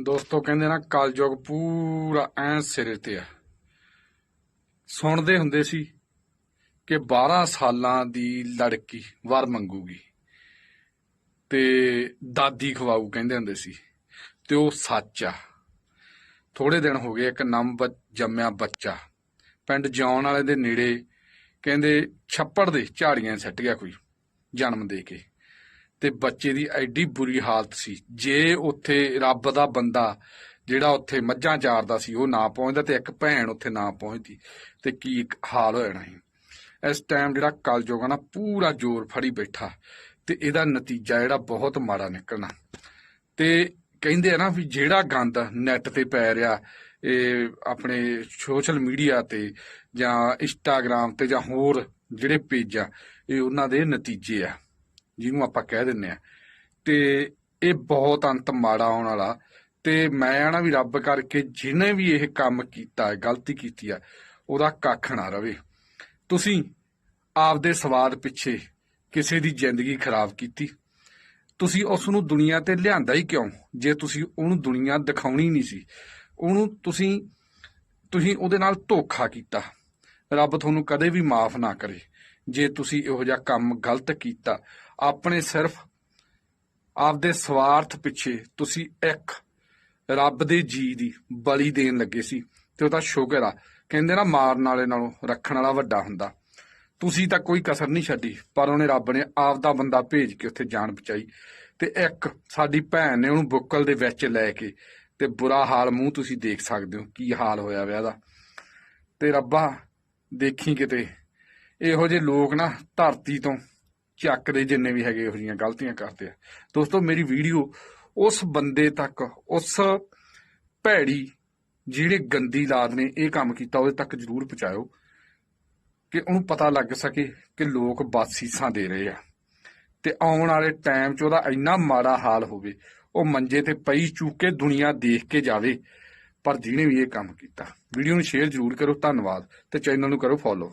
ਦੋਸਤੋ ਕਹਿੰਦੇ ਨਾ ਕਲਯੁਗ ਪੂਰਾ ਐਂ ਸਿਰੇ ਤੇ ਆ। ਸੁਣਦੇ ਹੁੰਦੇ ਸੀ ਕਿ 12 ਸਾਲਾਂ ਦੀ ਲੜਕੀ ਵਰ ਮੰਗੂਗੀ ਤੇ ਦਾਦੀ ਖਵਾਊ ਕਹਿੰਦੇ ਹੁੰਦੇ ਸੀ, ਤੇ ਉਹ ਸੱਚ ਆ। ਥੋੜੇ ਦਿਨ ਹੋ ਗਏ, ਇੱਕ ਨਮ ਜੰਮਿਆ ਬੱਚਾ। ਪਿੰਡ ਜੌਨ ਵਾਲੇ ਦੇ ਨੇੜੇ ਕਹਿੰਦੇ ਛੱਪੜ ਦੇ ਝਾੜੀਆਂ ਸੱਟ ਗਿਆ ਕੋਈ ਜਨਮ ਦੇ ਕੇ। ਤੇ ਬੱਚੇ ਦੀ ਐਡੀ ਬੁਰੀ ਹਾਲਤ ਸੀ। ਜੇ ਉੱਥੇ ਰੱਬ ਦਾ ਬੰਦਾ ਜਿਹੜਾ ਉੱਥੇ ਮੱਝਾਂ ਚਾਰਦਾ ਸੀ, ਉਹ ਨਾ ਪਹੁੰਚਦਾ ਤੇ ਇੱਕ ਭੈਣ ਉੱਥੇ ਨਾ ਪਹੁੰਚਦੀ, ਤੇ ਕੀ ਇੱਕ ਹਾਲ ਹੋ ਜਾਣਾ ਸੀ। ਇਸ ਟਾਈਮ ਜਿਹੜਾ ਕਲਯੁਗ ਨਾ, ਪੂਰਾ ਜ਼ੋਰ ਫੜੀ ਬੈਠਾ ਤੇ ਇਹਦਾ ਨਤੀਜਾ ਜਿਹੜਾ ਬਹੁਤ ਮਾੜਾ ਨਿਕਲਣਾ। ਤੇ ਕਹਿੰਦੇ ਆ ਨਾ ਵੀ ਜਿਹੜਾ ਗੰਦ ਨੈਟ ਤੇ ਪੈ ਰਿਹਾ, ਇਹ ਆਪਣੇ ਸੋਸ਼ਲ ਮੀਡੀਆ ਤੇ ਜਾਂ ਇੰਸਟਾਗ੍ਰam ਤੇ ਜਾਂ ਹੋਰ ਜਿਹੜੇ ਪੇਜ ਆ, ਇਹ ਉਹਨਾਂ ਦੇ ਨਤੀਜੇ ਆ। ਜਿਹਨੂੰ ਆਪਾਂ ਕਹਿ ਦਿੰਨੇ ਆ। ਤੇ ਇਹ ਬਹੁਤ ਅੰਤ ਮਾੜਾ ਆਉਣ ਵਾਲਾ। ਤੇ ਮੈਂ ਆਣਾ ਵੀ ਰੱਬ ਕਰਕੇ ਜਿਹਨੇ ਵੀ ਇਹ ਕੰਮ ਕੀਤਾ ਹੈ, ਗਲਤੀ ਕੀਤੀ ਆ ਉਹਦਾ ਕੱਖ ਨਾ ਰਵੇ। ਤੁਸੀਂ ਆਪਦੇ ਸਵਾਦ ਪਿੱਛੇ ਕਿਸੇ ਦੀ ਜ਼ਿੰਦਗੀ ਖਰਾਬ ਕੀਤੀ। ਤੁਸੀਂ ਉਸ ਨੂੰ ਦੁਨੀਆ ਤੇ ਲਿਆਂਦਾ ਹੀ ਕਿਉਂ? ਜੇ ਤੁਸੀਂ ਉਹਨੂੰ ਦੁਨੀਆ ਦਿਖਾਉਣੀ ਨਹੀਂ ਸੀ, ਉਹਨੂੰ ਤੁਸੀਂ ਤੁਸੀਂ ਉਹਦੇ ਨਾਲ ਧੋਖਾ ਕੀਤਾ। ਰੱਬ ਤੁਹਾਨੂੰ ਕਦੇ ਵੀ ਮਾਫ ਨਾ ਕਰੇ। ਜੇ ਤੁਸੀਂ ਇਹੋ ਜਿਹਾ ਕੰਮ ਗਲਤ ਕੀਤਾ ਆਪਣੇ ਸਿਰਫ ਆਪਦੇ ਸਵਾਰਥ ਪਿੱਛੇ ਤੁਸੀਂ ਇੱਕ ਰੱਬ ਦੇ ਜੀ ਦੀ ਬਲੀ ਦੇਣ ਲੱਗੇ ਸੀ ਤੇ ਉਹਦਾ ਸ਼ੁਕਰ ਆ। ਕਹਿੰਦੇ ਨਾ ਮਾਰਨ ਵਾਲੇ ਨਾਲੋਂ ਰੱਖਣ ਵਾਲਾ ਵੱਡਾ ਹੁੰਦਾ। ਤੁਸੀਂ ਤਾਂ ਕੋਈ ਕਸਰ ਨਹੀਂ ਛੱਡੀ, ਪਰ ਉਹਨੇ ਰੱਬ ਨੇ ਆਪਦਾ ਬੰਦਾ ਭੇਜ ਕੇ ਉੱਥੇ ਜਾਨ ਬਚਾਈ ਤੇ ਇੱਕ ਸਾਡੀ ਭੈਣ ਨੇ ਉਹਨੂੰ ਬੁੱਕਲ ਦੇ ਵਿੱਚ ਲੈ ਕੇ ਤੇ ਬੁਰਾ ਹਾਲ ਮੂੰਹ ਤੁਸੀਂ ਦੇਖ ਸਕਦੇ ਹੋ, ਕੀ ਹਾਲ ਹੋਇਆ ਵਿਆਹ ਦਾ। ਤੇ ਰੱਬਾ ਦੇਖੀ ਕਿਤੇ ਇਹੋ ਜਿਹੇ ਲੋਕ ਨਾ ਧਰਤੀ ਤੋਂ ਚੱਕਦੇ ਜਿੰਨੇ ਵੀ ਹੈਗੇ ਇਹੋ ਜਿਹੀਆਂ ਗਲਤੀਆਂ ਕਰਦੇ ਆ। ਦੋਸਤੋ, ਮੇਰੀ ਵੀਡੀਓ ਉਸ ਬੰਦੇ ਤੱਕ, ਉਸ ਭੈੜੀ ਜਿਹੜੇ ਗੰਦੀ ਲਾਦ ਨੇ ਇਹ ਕੰਮ ਕੀਤਾ, ਉਹਦੇ ਤੱਕ ਜ਼ਰੂਰ ਪਹੁੰਚਾਇਓ ਕਿ ਉਹਨੂੰ ਪਤਾ ਲੱਗ ਸਕੇ ਕਿ ਲੋਕ ਬਾਸੀਸਾਂ ਦੇ ਰਹੇ ਆ। ਤੇ ਆਉਣ ਵਾਲੇ ਟਾਈਮ 'ਚ ਉਹਦਾ ਇੰਨਾ ਮਾੜਾ ਹਾਲ ਹੋਵੇ, ਉਹ ਮੰਜੇ ਤੇ ਪਈ ਚੁੱਕ ਕੇ ਦੁਨੀਆ ਦੇਖ ਕੇ ਜਾਵੇ, ਪਰ ਜਿਹਨੇ ਵੀ ਇਹ ਕੰਮ ਕੀਤਾ। ਵੀਡੀਓ ਨੂੰ ਸ਼ੇਅਰ ਜ਼ਰੂਰ ਕਰੋ, ਧੰਨਵਾਦ। ਤੇ ਚੈਨਲ ਨੂੰ ਕਰੋ ਫੋਲੋ